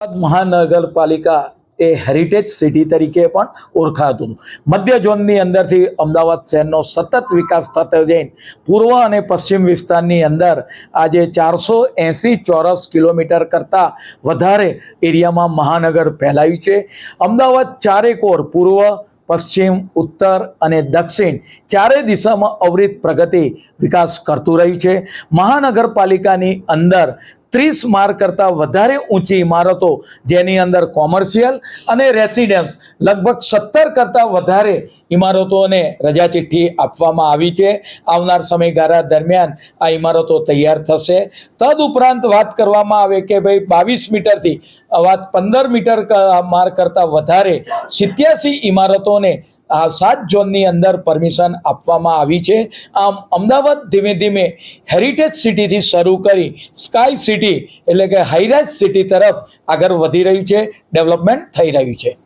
મહાનગરપાલિકા એ heritage city તરીકે પણ ઓળખાતું. હતું મધ્ય ઝોનની અંદરથી અમદાવાદ શહેરનો સતત વિકાસ થતો જઈને પૂર્વ અને પશ્ચિમ વિસ્તારની અંદર આજે ચારસો એંસી ચોરસ કિલોમીટર કરતાં વધારે એરિયામાં મહાનગર ફેલાયું છે. અમદાવાદ ચારેકોર પૂર્વ, પશ્ચિમ, ઉત્તર અને દક્ષિણ ચારે દિશામાં અવરિત પ્રગતિ વિકાસ કરતું રહ્યું છે. મહાનગરપાલિકાની અંદર ત્રીસ માર કરતાં વધારે ઊંચી ઇમારતો જેની અંદર કોમર્શિયલ અને રેસિડેન્સ લગભગ સત્તર કરતાં વધારે ઇમારતોને રજા ચિઠ્ઠી આપવામાં આવી છે. આવનાર સમયગાળા દરમિયાન આ ઇમારતો તૈયાર થશે. તદ ઉપરાંત વાત કરવામાં આવે કે ભાઈ બાવીસ મીટરથી વાત પંદર મીટર માર કરતાં વધારે સિત્યાસી ઇમારતોને સાત ઝોનની અંદર પરમિશન આપવામાં આવી છે. આમ અમદાવાદ ધીમે ધીમે હેરિટેજ સિટીથી શરૂ કરી સ્કાય સિટી એટલે કે હાઈરાઇઝ સિટી તરફ આગળ વધી રહ્યું છે. ડેવલપમેન્ટ થઈ રહ્યું છે.